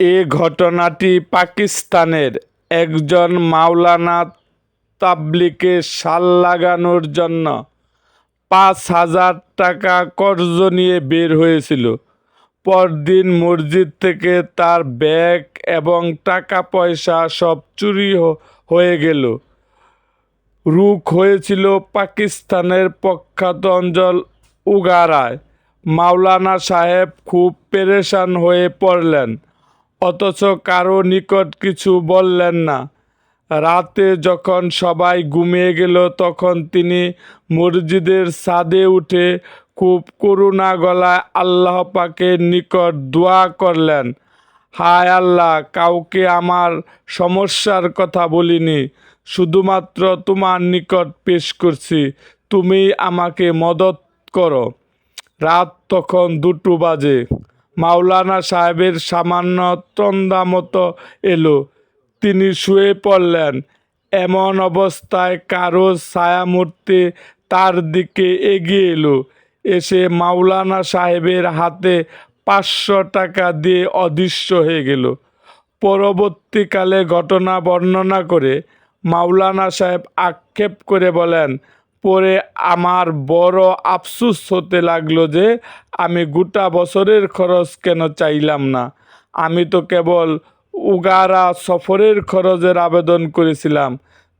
এ ঘটনাটি পাকিস্তানের একজন মাওলানা তাবলিকে শাল লাগানোর জন্য পাঁচ হাজার টাকা কর্জ নিয়ে বের হয়েছিল। পরদিন মসজিদ থেকে তার ব্যাগ এবং টাকা পয়সা সব চুরি হয়ে গেল। রুখ হয়েছিল পাকিস্তানের প্রখ্যাত অঞ্চল উগারায়। মাওলানা সাহেব খুব পেরেশান হয়ে পড়লেন। অথচ কারও নিকট কিছু বললেন না। রাতে যখন সবাই ঘুমিয়ে গেল, তখন তিনি মসজিদের ছাদে উঠে খুব করুণা গলায় আল্লাহ পাকের নিকট দোয়া করলেন, হায় আল্লাহ, কাউকে আমার সমস্যার কথা বলিনি, শুধুমাত্র তোমার নিকট পেশ করছি, তুমি আমাকে মদত করো। রাত তখন দুটো বাজে। মাওলানা সাহেবের সামান্য তন্দা মতো এলো। তিনি শুয়ে পড়লেন। এমন অবস্থায় কারও ছায়ামূর্তি তার দিকে এগিয়ে এলো। এসে মাওলানা সাহেবের হাতে পাঁচশো টাকা দিয়ে অদৃশ্য হয়ে গেল। পরবর্তীকালে ঘটনা বর্ণনা করে মাওলানা সাহেব আক্ষেপ করে বলেন পরে আমার বড় আফসুস হতে লাগল যে আমি গোটা বছরের খরচ কেন চাইলাম না। আমি তো কেবল উগারা সফরের খরচের আবেদন করেছিলাম,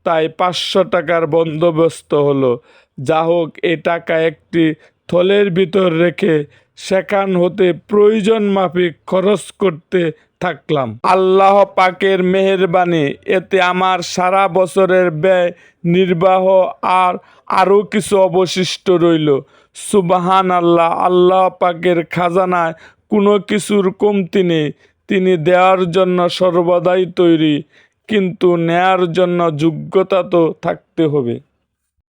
তাই পাঁচশো টাকার বন্দোবস্ত হলো। যা হোক, এ টাকা একটি থলের ভিতর রেখে সেখান হতে প্রয়োজন মাফিক খরচ করতে থাকলাম। আল্লাহ পাকের মেহেরবানি, এতে আমার সারা বছরের ব্যয়, নির্বাহ আর আরও কিছু অবশিষ্ট রইল। সুবাহান আল্লাহ আল্লাহ পাকের খাজানায় কোনো কিছুর কমতি নেই। তিনি দেওয়ার জন্য সর্বদাই তৈরি, কিন্তু নেয়ার জন্য যোগ্যতা তো থাকতে হবে।